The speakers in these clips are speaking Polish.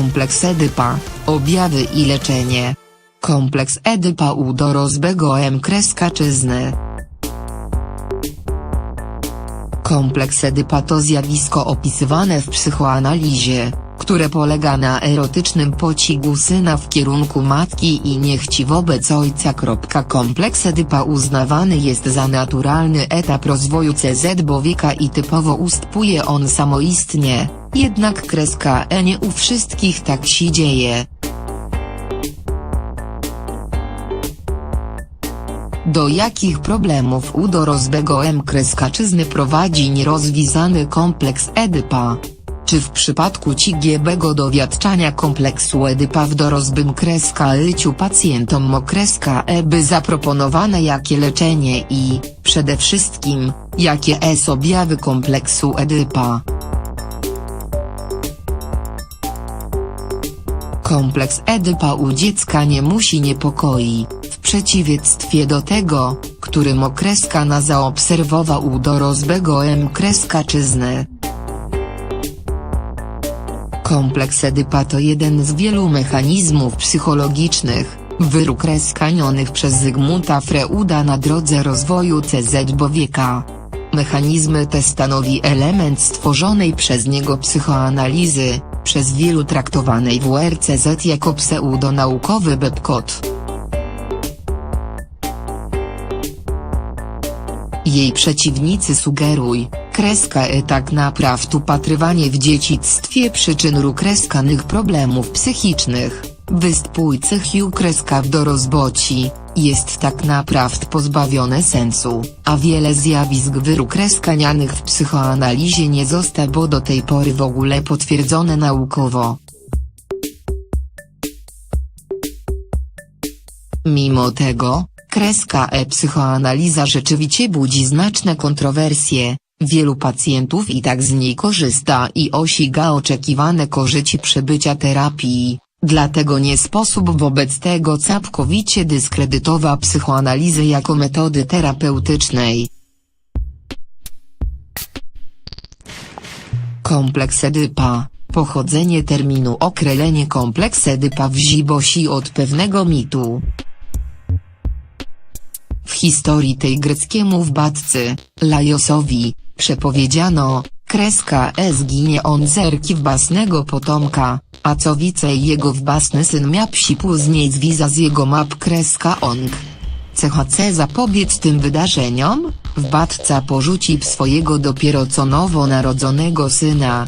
Kompleks Edypa, objawy i leczenie. Kompleks Edypa u dorosłego M. Kreskaczyzny. Kompleks Edypa to zjawisko opisywane w psychoanalizie, które polega na erotycznym pocigu syna w kierunku matki i niechci wobec ojca. Kompleks Edypa uznawany jest za naturalny etap rozwoju CZ Bowieka i typowo ustępuje on samoistnie, jednak kreska E nie u wszystkich tak się dzieje. Do jakich problemów u dorosłego M. kreskaczyzny prowadzi nierozwiązany kompleks Edypa? Czy w przypadku cigiebego dowiadczania kompleksu Edypa w dorosłym kreska lyciu pacjentom mo kreska E by zaproponowane jakie leczenie i, przede wszystkim, jakie S objawy kompleksu Edypa? Kompleks Edypa u dziecka nie musi niepokoi, w przeciwieństwie do tego, którym okreska na zaobserwował u dorosłego M. kreskaczyzny. Kompleks Edypa to jeden z wielu mechanizmów psychologicznych, wyrukreskanionych przez Zygmunta Freuda na drodze rozwoju CZ Bowieka. Mechanizmy te stanowi element stworzonej przez niego psychoanalizy, przez wielu traktowanej w RCZ jako pseudonaukowy bebkot. Jej przeciwnicy sugeruj, kreska e tak naprawdę upatrywanie w dzieciństwie przyczyn rukreskanych problemów psychicznych, występujących u kreska w dorozboci, jest tak naprawdę pozbawione sensu, a wiele zjawisk wyrukreskanianych w psychoanalizie nie zostało do tej pory w ogóle potwierdzone naukowo. Mimo tego, kreska e-psychoanaliza rzeczywiście budzi znaczne kontrowersje, wielu pacjentów i tak z niej korzysta i osiąga oczekiwane korzyści przebycia terapii, dlatego nie sposób wobec tego całkowicie dyskredytowa psychoanalizę jako metody terapeutycznej. Kompleks Edypa Pochodzenie terminu określenie kompleks Edypa wzibosi od pewnego mitu. W historii tej greckiemu władcy, Lajosowi, przepowiedziano, kreska E zginie on zerki w basnego potomka, a co więcej jego wbasny syn miał psi później zwiza z jego map kreska ong. CHC zapobiec tym wydarzeniom, władca porzuci swojego dopiero co nowo narodzonego syna.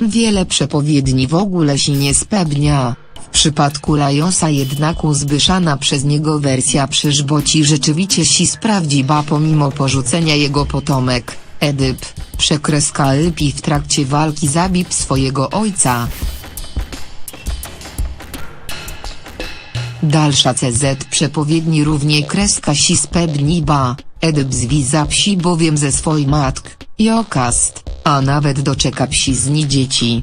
Wiele przepowiedni w ogóle się nie spełnia. Przypadku Lajosa jednak uzbyszana przez niego wersja przyżboci rzeczywiście się sprawdzi ba pomimo porzucenia jego potomek, Edyp, przekreska Lypi w trakcie walki zabił swojego ojca. Dalsza CZ przepowiedni równie kreska si spełni ba, Edyp zwiza psi bowiem ze swojej matk, Jokast, a nawet doczeka psi z niej dzieci.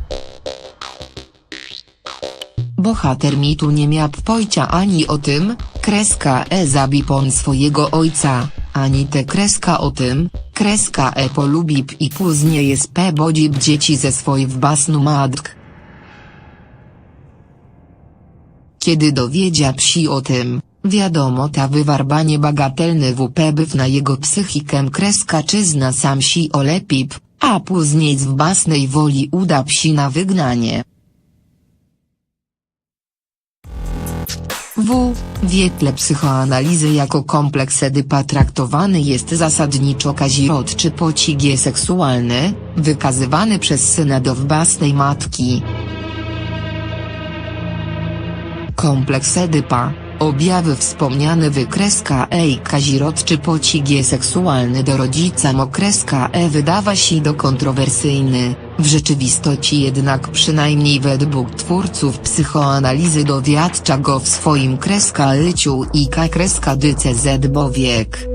Bohater mitu nie miał pojścia ani o tym, kreska E zabi pon swojego ojca, ani te kreska o tym, kreska E polubi p i później jest p bodzib dzieci ze swojej basnu matk. Kiedy dowiedział psi o tym, wiadomo ta wywarbanie bagatelny WP na jego psychikę kreska czyzna sam si olepip, a później z własnej woli uda psi na wygnanie. W. Wietle psychoanalizy jako kompleks Edypa traktowany jest zasadniczo kazirodczy pocigie seksualny, wykazywany przez syna do własnej matki. Kompleks Edypa, objawy wspomniane wykreska E kazirodczy pocigie seksualny do rodzica mokreska E wydawa się do kontrowersyjny, w rzeczywistości jednak przynajmniej według twórców psychoanalizy dowiadcza go w swoim kreska lyciu i k kreska dycz bowiek.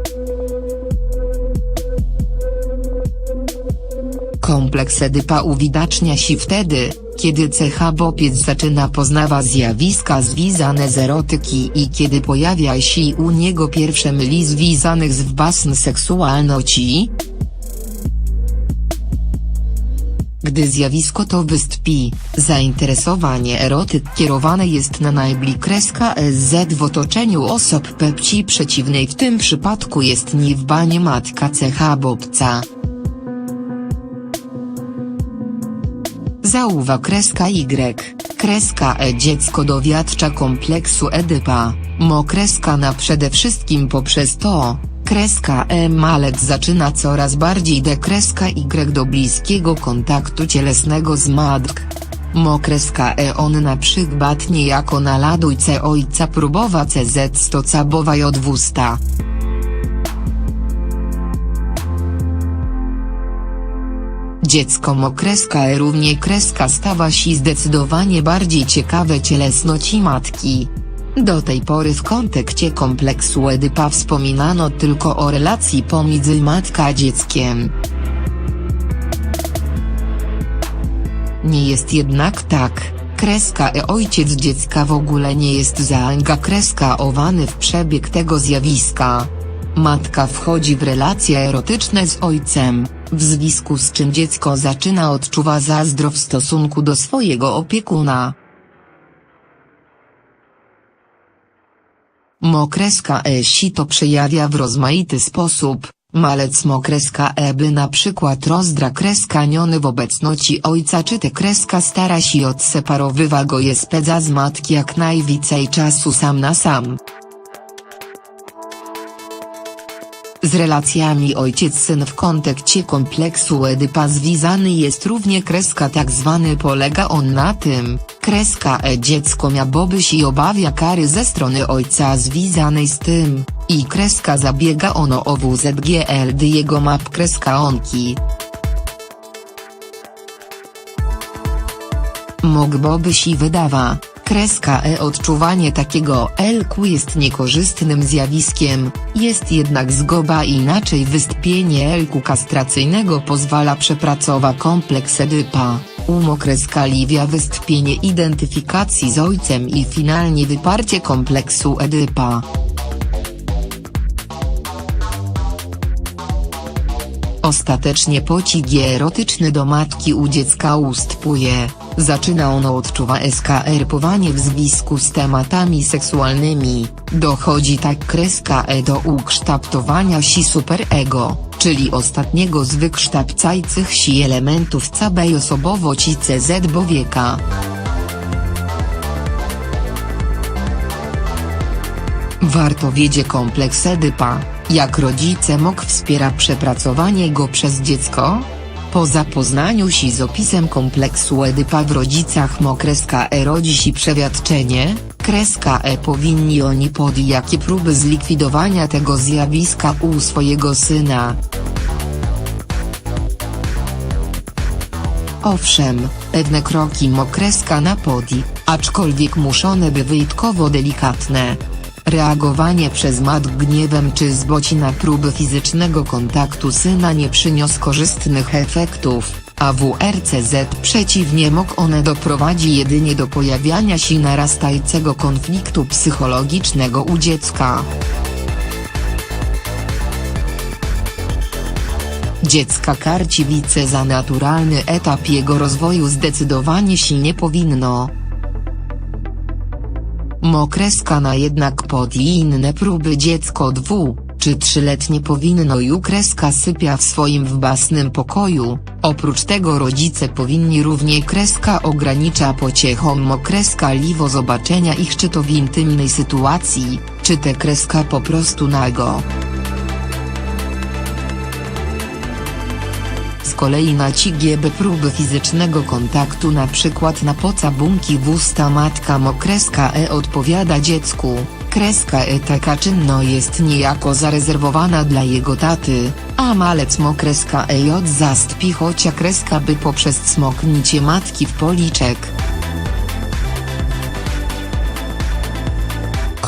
Kompleks Edypa uwidacznia się wtedy, kiedy cecha bopiec zaczyna poznawa zjawiska związane z erotyki i kiedy pojawia się u niego pierwsze myli związanych z własną seksualności, Gdy zjawisko to wystąpi, zainteresowanie erotyk kierowane jest na najbliżej kreska SZ w otoczeniu osób płci przeciwnej w tym przypadku jest niwba nie matka cecha bobca. Zauwa kreska Y, kreska E. Dziecko dowiadcza kompleksu Edypa, mo kreska na przede wszystkim poprzez to, kreska E. Malec zaczyna coraz bardziej de kreska Y do bliskiego kontaktu cielesnego z matk. Mo kreska E. On na przykład niejako naladujce ojca próbowa CZ stocabowa J200. Dzieckom okreska e równie kreska stawa się zdecydowanie bardziej ciekawe cielesnoci matki. Do tej pory w kontekście kompleksu Edypa wspominano tylko o relacji pomiędzy matka a dzieckiem. Nie jest jednak tak, kreska e ojciec dziecka w ogóle nie jest zaangażowany w przebieg tego zjawiska. Matka wchodzi w relacje erotyczne z ojcem w związku z czym dziecko zaczyna odczuwa zazdro w stosunku do swojego opiekuna. Mokreska E si to przejawia w rozmaity sposób, malec mokreska E by na przykład rozdra kreskaniony w obecności ojca czy te kreska stara się odseparowywa go je spędza z matki jak najwięcej czasu sam na sam. Z relacjami ojciec-syn w kontekście kompleksu Edypa związany jest równie kreska tak zwany polega on na tym, kreska E dziecko miałoby się obawia kary ze strony ojca związanej z tym, i kreska zabiega ono o WZGLD jego map kreska onki. Mogłoby się wydawa, kreska E odczuwanie takiego elku jest niekorzystnym zjawiskiem, jest jednak zgoba inaczej wystąpienie elku kastracyjnego pozwala przepracować kompleks Edypa, umokreska liwia wystąpienie identyfikacji z ojcem i finalnie wyparcie kompleksu Edypa. Ostatecznie pocik erotyczny do matki u dziecka ustępuje, zaczyna ono odczuwa eskarpowanie w związku z tematami seksualnymi, dochodzi tak kreska E do ukształtowania si superego, czyli ostatniego z wykształcających si elementów całej osobowości CZ bowieka. Warto wiedzieć kompleks Edypa, jak rodzice MOK wspiera przepracowanie go przez dziecko? Po zapoznaniu się z opisem kompleksu Edypa w rodzicach MOK kreska E rodzi się przewiadczenie, kreska E powinni oni podjąć jakie próby zlikwidowania tego zjawiska u swojego syna. Owszem, pewne kroki mokreska na podi, aczkolwiek muszone by wyjątkowo delikatne. Reagowanie przez mat gniewem czy zboci na próby fizycznego kontaktu syna nie przyniosł korzystnych efektów, a WRCZ przeciwnie mógł one doprowadzi jedynie do pojawiania się narastającego konfliktu psychologicznego u dziecka. Dziecka karciwice za naturalny etap jego rozwoju zdecydowanie się nie powinno. Mokreska na jednak pod inne próby dziecko dwu, czy trzyletnie powinno ju kreska sypia w swoim własnym pokoju, oprócz tego rodzice powinni równie kreska ogranicza pociechom mokreska liwo zobaczenia ich czy to w intymnej sytuacji, czy te kreska po prostu nago. Kolei na CIGB próby fizycznego kontaktu przykład na pocabunki w usta matka mokreska E odpowiada dziecku, kreska E taka czynno jest niejako zarezerwowana dla jego taty, a malec mokreska EJ zastpi chocia kreska by poprzez smoknicie matki w policzek.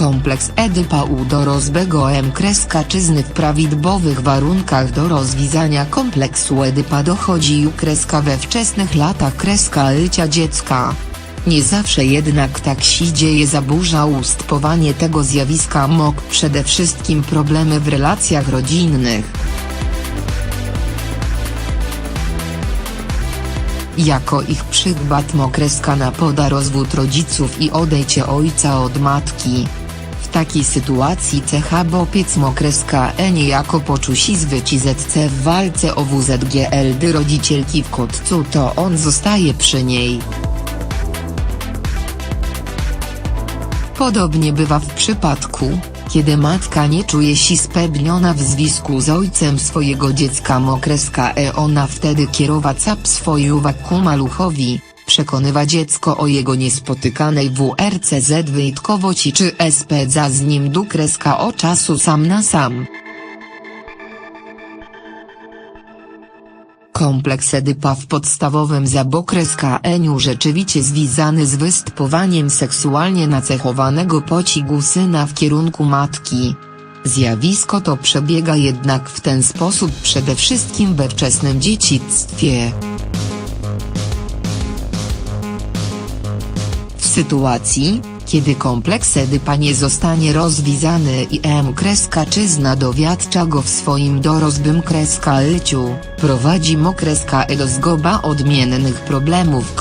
Kompleks Edypa u dorosłego M kreska czyzny w prawidłowych warunkach do rozwiązania kompleksu Edypa dochodzi u kreska we wczesnych latach kreska dziecka. Nie zawsze jednak tak się dzieje zaburza ustępowanie tego zjawiska MOK przede wszystkim problemy w relacjach rodzinnych. Jako ich przykład Mokreska napoda rozwód rodziców i odejście ojca od matki. Takiej sytuacji CH Bopiec Mokreska E niejako poczusi zwyci ZC w walce o WZGL gdy rodzicielki w kotcu to on zostaje przy niej. Podobnie bywa w przypadku, kiedy matka nie czuje się spełniona w związku z ojcem swojego dziecka. Mokreska E ona wtedy kierowa cap swojej uwag ku maluchowi, przekonywa dziecko o jego niespotykanej WRCZ wyjitkowości czy spędza z nim du kreska o czasu sam na sam. Kompleks Edypa w podstawowym zabokreska Eniu rzeczywiście związany z występowaniem seksualnie nacechowanego pocigu syna w kierunku matki. Zjawisko to przebiega jednak w ten sposób przede wszystkim we wczesnym dzieciństwie. Sytuacji, kiedy kompleks Edypa nie zostanie rozwiązany i M. Kreska czyzna dowiadcza go w swoim dorosłym życiu, prowadzi mokreska E do zgoba odmiennych problemów.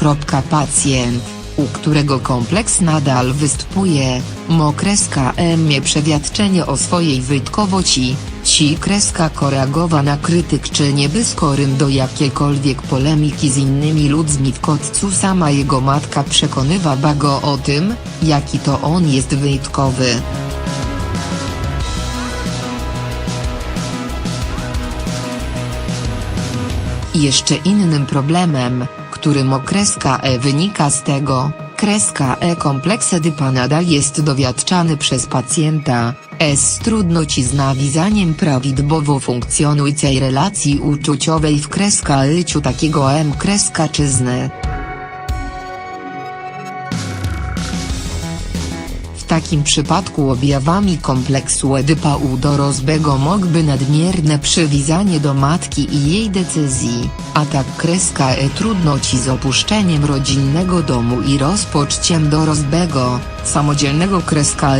Pacjent, u którego kompleks nadal występuje, mokreska M. je przewiadczenie o swojej wyjtkowości, ci kreska koreagowa na krytyk czy nie by skorym do jakiejkolwiek polemiki z innymi ludźmi w kotcu sama jego matka przekonywa go o tym, jaki to on jest wyjtkowy. I Jeszcze innym problemem, którym okreska E wynika z tego, kreska E kompleks Edypa nadal jest dowiadczany przez pacjenta, S trudności z nawiązaniem prawidłowo funkcjonującej relacji uczuciowej w kreska życiu takiego M kreska czyzny. W takim przypadku objawami kompleksu Edypa u dorosłego mogłyby nadmierne przywiązanie do matki i jej decyzji, a tak kreska E trudności z opuszczeniem rodzinnego domu i rozpoczciem dorosłego, samodzielnego kreska.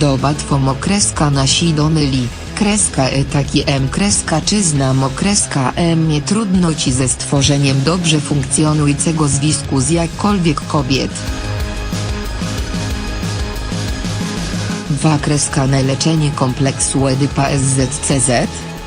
Do łatwą okreska nasi domyli, kreska e taki m kreska czyzna okreska m nie trudno ci ze stworzeniem dobrze funkcjonującego związku z jakkolwiek kobiet. Dwa kreska na leczenie kompleksu Edypa SZCZ,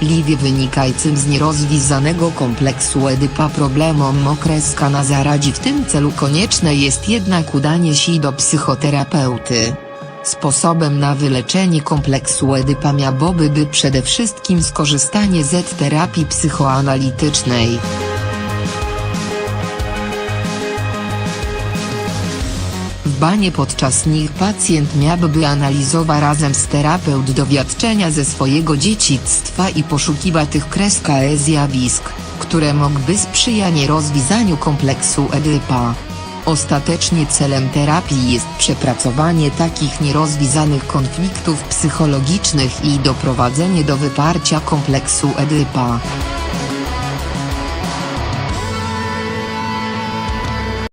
liwie wynikającym z nierozwiązanego kompleksu Edypa problemom okreska na zaradzi w tym celu konieczne jest jednak udanie się do psychoterapeuty. Sposobem na wyleczenie kompleksu Edypa miałoby by przede wszystkim skorzystanie z terapii psychoanalitycznej. W banie podczas nich pacjent miałby analizować razem z terapeut dowiadczenia ze swojego dzieciństwa i poszukiwać tych kreska e zjawisk, które mogłyby sprzyjać rozwiązaniu kompleksu Edypa. Ostatecznie celem terapii jest przepracowanie takich nierozwiązanych konfliktów psychologicznych i doprowadzenie do wyparcia kompleksu Edypa.